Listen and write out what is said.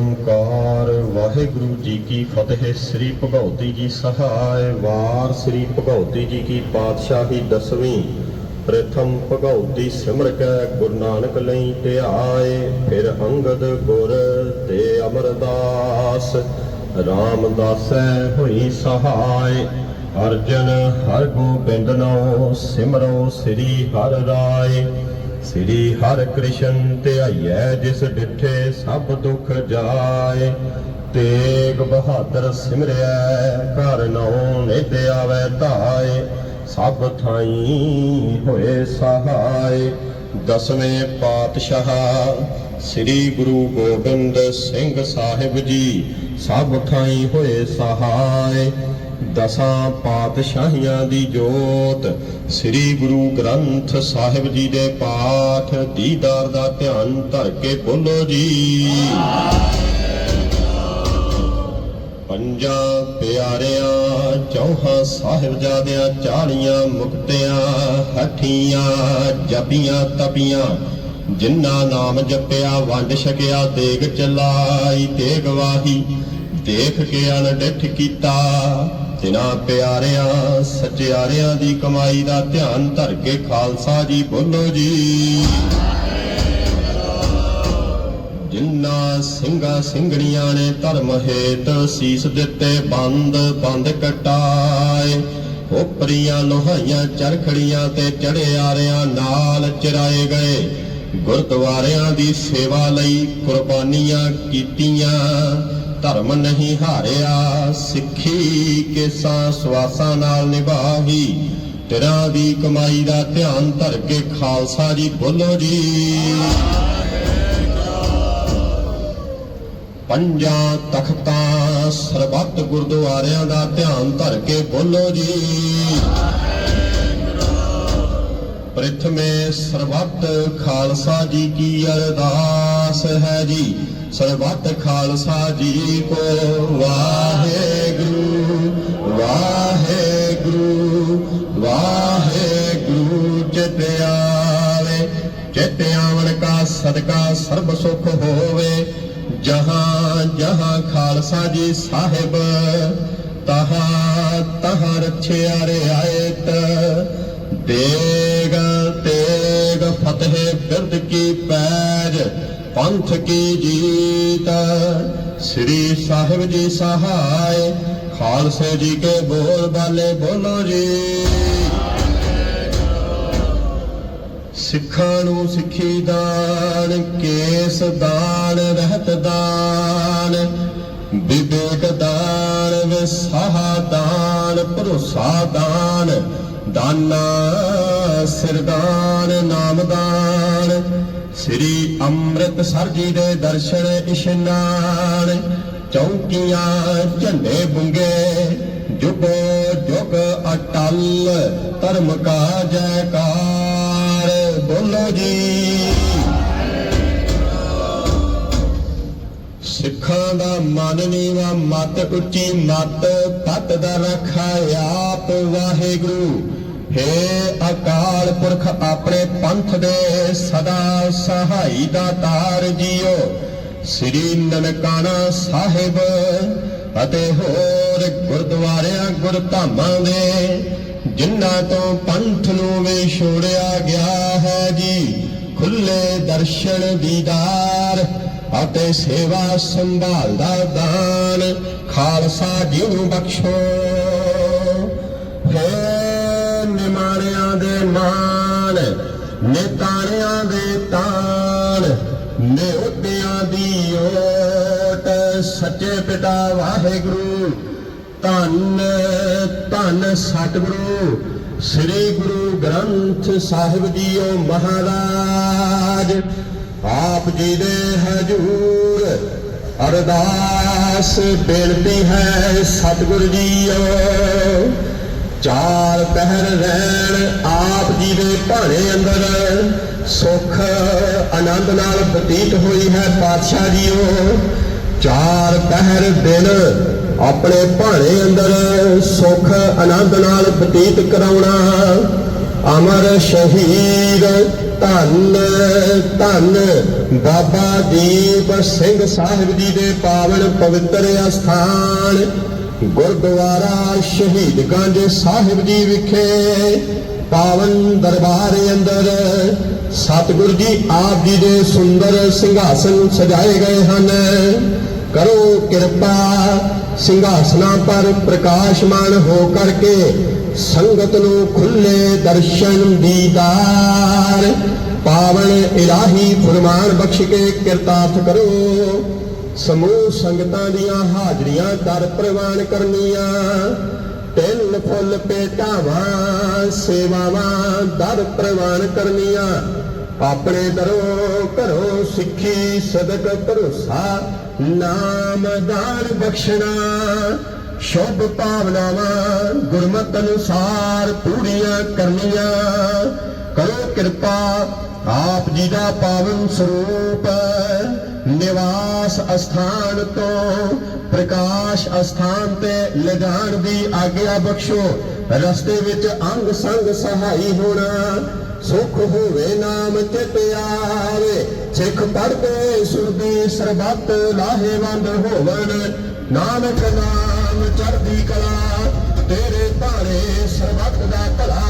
ਓੰਕਾਰ। ਵਾਹਿਗੁਰੂ ਜੀ ਕੀ ਫਤਿਹ। ਸ੍ਰੀ ਭਗਉਤੀ ਜੀ ਸਹਾਇ। ਵਾਰ ਸ੍ਰੀ ਭਗਉਤੀ ਜੀ ਕੀ ਪਾਤਸ਼ਾਹੀ ਦਸਵੀਂ। ਪ੍ਰਥਮ ਭਗਉਤੀ ਸਿਮਰ ਕੈ, ਗੁਰੂ ਨਾਨਕ ਲਈ ਧਿਆਏ। ਫਿਰ ਅੰਗਦ ਗੁਰ ਤੇ ਅਮਰਦਾਸ। ਰਾਮਦਾਸੈ ਹੋਈ ਸਹਾਇ। ਅਰਜਨ ਹਰ ਗੋਬਿੰਦ ਨੋ ਸਿਮਰੋ ਸ੍ਰੀ ਹਰਿ ਰਾਏ। ਸ੍ਰੀ ਹਰਿ ਕ੍ਰਿਸ਼ਨ ਧਿਆਈਐ ਜਿਸ ਡਿਠੇ ਸਭ ਦੁਖ ਜਾਏ। ਤੇਗ ਬਹਾਦਰ ਸਿਮਰਿਆ ਘਰ ਨਉ ਨਿਧ ਆਵੈ ਧਾਏ। ਸਭ ਥਾਈ ਹੋਏ ਸਹਾਇ ਦਸਵੇਂ ਪਾਤਸ਼ਾਹ ਸ੍ਰੀ ਗੁਰੂ ਗੋਬਿੰਦ ਸਿੰਘ ਸਾਹਿਬ ਜੀ, ਸਭ ਥਾਈ ਹੋਏ ਸਹਾਇ ਦਸਾਂ ਪਾਤਸ਼ਾਹੀਆਂ ਦੀ ਜੋਤ, ਸ੍ਰੀ ਗੁਰੂ ਗ੍ਰੰਥ ਸਾਹਿਬ ਜੀ ਦੇ ਪਾਠ, ਦੀਦਾਰ ਦਾ ਧਿਆਨ ਧਰ ਕੇ ਬੋਲੋ ਜੀ। ਪੰਜਾਂ ਪਿਆਰਿਆਂ, ਚੌਹਾਂ ਸਾਹਿਬਜ਼ਾਦਿਆਂ, ਚਾਲੀਆਂ ਮੁਕਤਿਆਂ, ਹੱਠੀਆਂ, ਜਪੀਆਂ, ਤਪੀਆਂ, ਜਿਨ੍ਹਾਂ ਨਾਮ ਜਪਿਆ, ਵੰਡ ਛਕਿਆ, ਦੇਗ ਚਲਾਈ ਤੇ ਗਵਾਹੀ ਦੇਖ ਕੇ ਅਣਡਿਠ ਕੀਤਾ ਤਿਨਾ ਪਿਆਰਿਆਂ, ਸੱਚਿਆਰਿਆਂ ਦੀ ਕਮਾਈ ਦਾ ਧਿਆਨ ਧਰ ਕੇ ਖਾਲਸਾ ਜੀ ਬੋਲੋ ਜੀ। ਜਿਨ੍ਹਾਂ ਸਿੰਘਾਂ ਸਿੰਘਣੀਆਂ ਨੇ ਧਰਮ ਹੇਤ ਸੀਸ ਦਿੱਤੇ, ਬੰਦ ਬੰਦ ਕਟਾਏ, ਉਪਰੀਆਂ ਲੋਹਾਈਆਂ ਚਰਖੜੀਆਂ ਤੇ ਚੜੇ ਆਰਿਆਂ ਨਾਲ ਚਰਾਏ ਗਏ, ਗੁਰਦੁਆਰਿਆਂ ਦੀ ਸੇਵਾ ਲਈ ਕੁਰਬਾਨੀਆਂ ਕੀਤੀਆਂ। ਧਰਮ ਨਹੀਂ ਹਾਰਿਆ, ਸਿੱਖੀ ਕੇਸਾਂ ਸਵਾਸਾਂ ਨਾਲ ਨਿਭਾਹੀ, ਤੇਰਾ ਦੀ ਕਮਾਈ ਦਾ ਧਿਆਨ ਧਰ ਕੇ ਖਾਲਸਾ ਜੀ ਬੋਲੋ ਜੀ। ਪੰਜਾਂ ਤਖਤਾਂ ਸਰਬੱਤ ਗੁਰਦੁਆਰਿਆਂ ਦਾ ਧਿਆਨ ਧਰ ਕੇ ਬੋਲੋ ਜੀ। ਪ੍ਰਥਮੇ ਸਰਬੱਤ ਖਾਲਸਾ ਜੀ ਕੀ ਅਰਦਾਸ ਹੈ ਜੀ। ਸਰਬੱਤ ਖਾਲਸਾ ਜੀ ਕੋ ਵਾਹਿਗੁਰੂ ਵਾਹਿਗੁਰੂ ਵਾਹਿਗੁਰੂ ਚਿਤ ਆਵੇ। ਕਾ ਸਦਕਾ ਸਰਬ ਸੁਖ ਹੋਵੇ। ਜਹਾਂ ਜਹਾਂ ਖਾਲਸਾ ਜੀ ਸਾਹਿਬ, ਤਹਾਂ ਤਹਾਂ ਰਛਿਆ ਰਿਆਇਤ। ਦੇ ਤੇਗ ਫਤਿਹ ਬਿਰਦ ਕੀ ਪੈਜ ਪੰਥ ਕੀ ਜੀਤ? ਸ੍ਰੀ ਸਾਹਿਬ ਜੀ ਸਹਾਇ ਖਾਲਸੇ ਜੀ ਕੇ ਬੋਲ ਬਾਲੇ ਬੋਲੋ ਜੀ। ਸਿੱਖਾਂ ਨੂੰ ਸਿੱਖੀ ਦਾਨ, ਕੇਸ ਦਾਨ, ਰਹਿਤ ਦਾਨ। ਵਿਵੇਕ ਦਾਨ, ਵਿਸਾਹ ਦਾਨ, ਭਰੋਸਾ ਦਾਨ, ਦਾਨਾ ਸਿਰਦਾਨ ਨਾਮਦਾਨ ਸ੍ਰੀ ਅੰਮ੍ਰਿਤਸਰ ਜੀ ਦੇ ਦਰਸ਼ਨ ਇਸ਼ਨਾਨ ਚੌਕੀਆਂ ਝੰਡੇ ਬੁੰਗੇ, ਜੁਗੋ ਜੁਗ ਅਟਲ, ਧਰਮ ਕਾ ਜੈਕਾਰ। ਬੋਲੋ ਜੀ। ਸਿੱਖਾਂ ਦਾ ਮਨ ਨੀਵਾ ਮਤ ਉੱਚੀ ਮਤ, ਪਤ ਦਾ ਰਖਾ ਆਪ ਵਾਹਿਗੁਰੂ। ਹੇ ਅਕਾਲ ਪੁਰਖ, ਆਪਣੇ ਪੰਥ ਦੇ ਸਦਾ ਸਹਾਈ ਦਾਤਾਰ ਜੀਓ। ਸ੍ਰੀ ਨਨਕਾਣਾ ਸਾਹਿਬ ਅਤੇ ਹੋਰ ਗੁਰਦੁਆਰਿਆਂ, ਗੁਰਧਾਮਾਂ ਦੇ ਜਿਨ੍ਹਾਂ ਤੋਂ ਪੰਥ ਨੂੰ ਵੀ ਛੋੜਿਆ ਗਿਆ ਹੈ ਜੀ, ਖੁੱਲੇ ਦਰਸ਼ਨ, ਦੀਦਾਰ ਅਤੇ ਸੇਵਾ ਸੰਭਾਲ ਦਾ ਦਾਨ। ਖਾਲਸਾ ਜੀ ਨੂੰ ਬਖਸ਼ੋ। ਨਿਤਾਣਿਆਂ ਦੇ ਤਾਣ ਨਿਉਦਿਆਂ ਦੀ ਓਟ। ਸੱਚੇ ਪਿਤਾ ਵਾਹਿਗੁਰੂ, ਧੰਨ ਧੰਨ ਸਤਿਗੁਰੂ, ਸ੍ਰੀ ਗੁਰੂ ਗ੍ਰੰਥ ਸਾਹਿਬ ਜੀ ਓ ਮਹਾਰਾਜ। ਆਪ ਜੀ ਦੇ ਹਜੂਰ, ਅਰਦਾਸ ਬੇਨਤੀ ਹੈ ਸਤਿਗੁਰੂ ਜੀਓ। ਚਾਰ ਪਹਿਰ ਰਹਿਣ, ਆਪ ਜੀ ਦੇ ਭਾਣੇ ਅੰਦਰ। ਸੁਖ ਆਨੰਦ ਨਾਲ ਬਤੀਤ ਹੋਈ ਹੈ ਪਾਤਸ਼ਾਹ ਜੀਓ। ਚਾਰ ਪਹਿਰ ਦਿਨ ਆਪਣੇ ਭਾਣੇ ਅੰਦਰ, ਸੁਖ ਆਨੰਦ ਨਾਲ ਬਤੀਤ ਕਰਾਉਣਾ। ਅਮਰ ਸ਼ਹੀਦ ਧੰਨ ਧੰਨ ਬਾਬਾ ਦੀਪ ਸਿੰਘ ਸਾਹਿਬ ਜੀ ਦੇ ਪਾਵਨ ਪਵਿੱਤਰ ਅਸਥਾਨ। ਗੁਰਦੁਆਰਾ ਸ਼ਹੀਦਗੰਜ ਸਾਹਿਬ ਜੀ ਵਿਖੇ, ਪਾਵਨ ਦਰਬਾਰ ਅੰਦਰ ਸਤਿਗੁਰੂ ਜੀ ਆਪ ਜੀ ਦੇ ਸੁੰਦਰ ਸਿੰਘਾਸਨ ਸਜਾਏ ਗਏ ਹਨ। ਕਰੋ ਕਿਰਪਾ ਸਿੰਘਾਸਨਾਂ ਪਰ ਪ੍ਰਕਾਸ਼ਮਾਨ ਹੋ ਕਰਕੇ ਸੰਗਤ ਨੂੰ ਖੁੱਲੇ ਦਰਸ਼ਨ ਦੀਦਾਰ ਪਾਵਨ ਇਲਾਹੀ ਫਰਮਾਨ ਬਖਸ਼ ਕੇ ਕਿਰਤਾਰਥ ਕਰੋ। ਸਮੂਹ ਸੰਗਤਾਂ ਦੀਆਂ ਹਾਜ਼ਰੀਆਂ ਦਰ ਪ੍ਰਵਾਨ ਕਰਨੀਆਂ। ਤਿੰਨ ਫੁੱਲ ਪੇਟਾਵਾਂ ਸੇਵਾਵਾਂ ਦਰ ਪ੍ਰਵਾਨ ਕਰਨੀਆਂ। ਆਪਣੇ ਦਰੋਂ ਘਰੋਂ ਸਿੱਖੀ, ਸਦਕ, ਭਰੋਸਾ ਨਾਮਦਾਨ ਬਖਸ਼ਣਾ। ਸ਼ੁਭ ਭਾਵਨਾਵਾਂ ਗੁਰਮਤ ਅਨੁਸਾਰ ਪੂਰੀਆਂ ਕਰਨੀਆਂ। ਕਰੋ ਕਿਰਪਾ, ਆਪ ਜੀ ਦਾ ਪਾਵਨ ਸਰੂਪ। ਨਿਵਾਸ ਅਸਥਾਨ ਤੋਂ, ਪ੍ਰਕਾਸ਼ ਅਸਥਾਨ ਤੇ ਲਿਜਾਣ ਦੀ ਆਗਿਆ ਬਖਸ਼ੋ। ਰਸਤੇ ਵਿੱਚ ਅੰਗ ਸੰਗ ਸਹਾਈ ਹੋਣਾ, ਸੁਖ ਹੋਵੇ ਨਾਮ ਚਿਤ ਆਵੇ ਸਿੱਖ ਪੜਦੇ ਸੁਰਦੀ ਸਰਬੱਤ ਲਾਹੇਵੰਦ ਹੋਵਣ। ਨਾਨਕ ਨਾਮ ਚੜਦੀ ਕਲਾ, ਤੇਰੇ ਭਾਣੇ ਸਰਬੱਤ ਦਾ ਭਲਾ